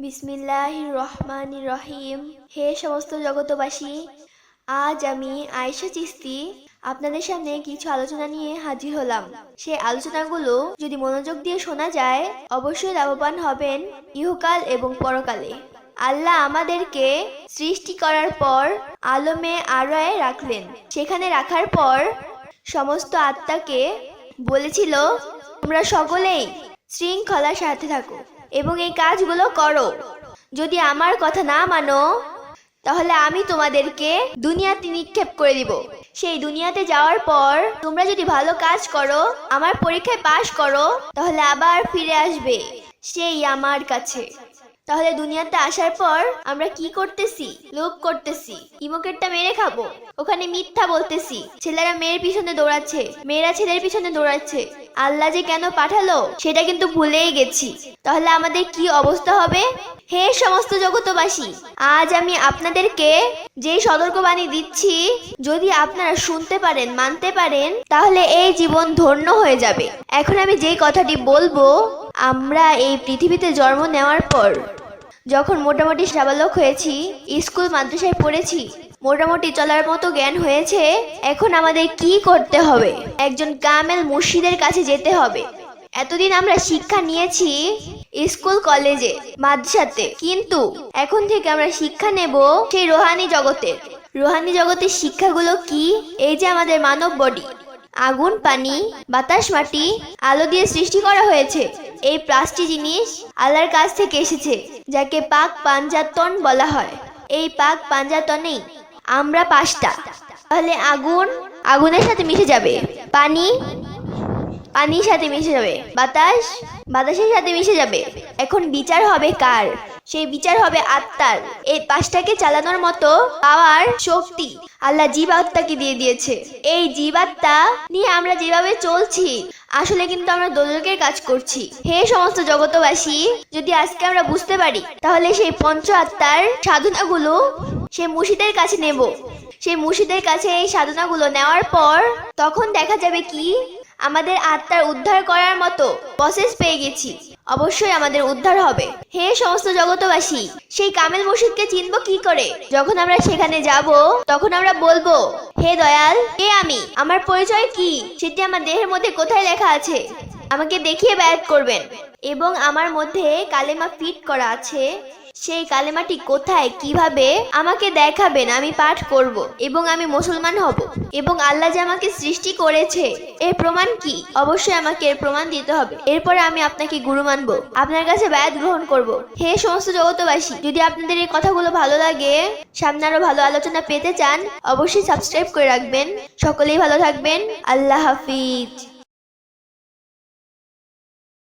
বিসমিল্লাহ রহমান রহিম। হে সমস্ত জগতবাসী, আজ আমি আয়েশা চিস্তি আপনাদের সামনে কিছু আলোচনা নিয়ে হাজির হলাম। সেই আলোচনাগুলো যদি মনোযোগ দিয়ে শোনা যায়, অবশ্যই লাভবান হবেন ইহকাল এবং পরকালে। আল্লাহ আমাদেরকে সৃষ্টি করার পর আলমে আরয়ে রাখলেন। সেখানে রাখার পর সমস্ত আত্মাকে বলেছিল, তোমরা সকলেই শৃঙ্খলার সাথে থাকো। এবং এই কাজগুলো করো। যদি আমার কথা না মানো, তাহলে আমি তোমাদেরকে দুনিয়াতে নিক্ষেপ করে দিব। সেই দুনিয়াতে যাওয়ার পর তোমরা যদি ভালো কাজ করো, আমার পরীক্ষায় পাশ করো, তাহলে আবার ফিরে আসবে সেই আমার কাছে। তাহলে দুনিয়াতে আসার পর আমরা কি করতেছি? লোভ করতেছি। ইমোকেটটা মেরে খাব। ওখানে মিথ্যা বলতেছি। ছেলেরা মেয়ের পিছনে দৌড়াচ্ছে। মেয়েরা ছেলের পিছনে দৌড়াচ্ছে। আল্লাহ যে কেন পাঠালো, সেটা কিন্তু ভুলেই গেছি। তাহলে আমাদের কি অবস্থা হবে? হে সমস্ত জগতবাসী আজ আমি আপনাদেরকে যে সতর্কবাণী দিচ্ছি, যদি আপনারা শুনতে পারেন, মানতে পারেন, তাহলে এই জীবন ধন্য হয়ে যাবে। এখন আমি যেই কথাটি বলব, আমরা এই পৃথিবীতে জন্ম নেওয়ার পর, যখন মোটামুটি সাবালক হয়েছি, স্কুল, মাদ্রাসায় পড়েছি মোটামুটি চলার মতো জ্ঞান হয়েছে, এখন আমাদের কি করতে হবে? একজন কামেল মুর্শিদের কাছে যেতে হবে। এতদিন আমরা শিক্ষা নিয়েছি স্কুল, কলেজে, মাদ্রাসাতে। কিন্তু এখন থেকে আমরা শিক্ষা নেব সেই রোহানি জগতের রোহানি জগতের শিক্ষাগুলো কি? এই যে আমাদের মানব বডি। আগুন, পানি, বাতাস, মাটি, আলো দিয়ে সৃষ্টি করা হয়েছে। এই প্লাস্টিক জিনিস আল্লাহর কাছ থেকে এসেছে, যাকে পাক পাঞ্জাতন বলা হয়। এই পাক পাঞ্জাতনেই আমরা পাঁচটা। তাহলে আগুন, আগুনের সাথে মিশে যাবে। পানি, পানির সাথে মিশে যাবে। বাতাস, বাতাসের সাথে মিশে যাবে। এখন বিচার হবে কার? সেই বিচার হবে আত্মার। এই পাঁচটাকে চালানোর মতো পাওয়ার শক্তি আল্লাহ জীব আত্মাকে দিয়ে দিয়েছে। এই জীবাত্মা নিয়ে আমরা যেভাবে চলছি, আসলে কিন্তু আমরা দোলকের কাজ করছি। হে সমস্ত জগতবাসী যদি আজকে আমরা বুঝতে পারি, তাহলে সেই পঞ্চ আত্মার সাধনাগুলো সেই মুর্শিদের কাছে নেব। সেই মুর্শিদের কাছে এই সাধনাগুলো নেওয়ার পর তখন দেখা যাবে কি, আমাদের আত্মার উদ্ধার করার মতো প্রসেস পেয়ে গেছি। অবশ্যই আমাদের উদ্ধার হবে। হে সমস্ত জগতবাসী সেই কামেল মুর্শিদকে চিনব কি করে? যখন আমরা সেখানে যাব, তখন আমরা বলব, হে দয়াল, কে আমি? আমার পরিচয় কি? সেটি আমার দেহের মধ্যে কোথায় লেখা আছে? আমাকে দেখিয়ে ব্যায়াত করবেন। এবং আমার মধ্যে কালেমা ফিট করা আছে। সেই কালেমাটি কোথায়, কীভাবে, আমাকে দেখাবেন, আমি পাঠ করব এবং আমি মুসলমান হব এবং আল্লাহ যে আমাকে সৃষ্টি করেছে, এর প্রমাণ কি? অবশ্যই আমাকে এর প্রমাণ দিতে হবে। এরপরে আমি আপনাকে গুরু মানব, আপনার কাছে ব্যায়াত গ্রহণ করব। হে সমস্ত জগতবাসী যদি আপনাদের এই কথাগুলো ভালো লাগে, সামনে আরও ভালো আলোচনা পেতে চান, অবশ্যই সাবস্ক্রাইব করে রাখবেন। সকলেই ভালো থাকবেন। আল্লাহ হাফিজ।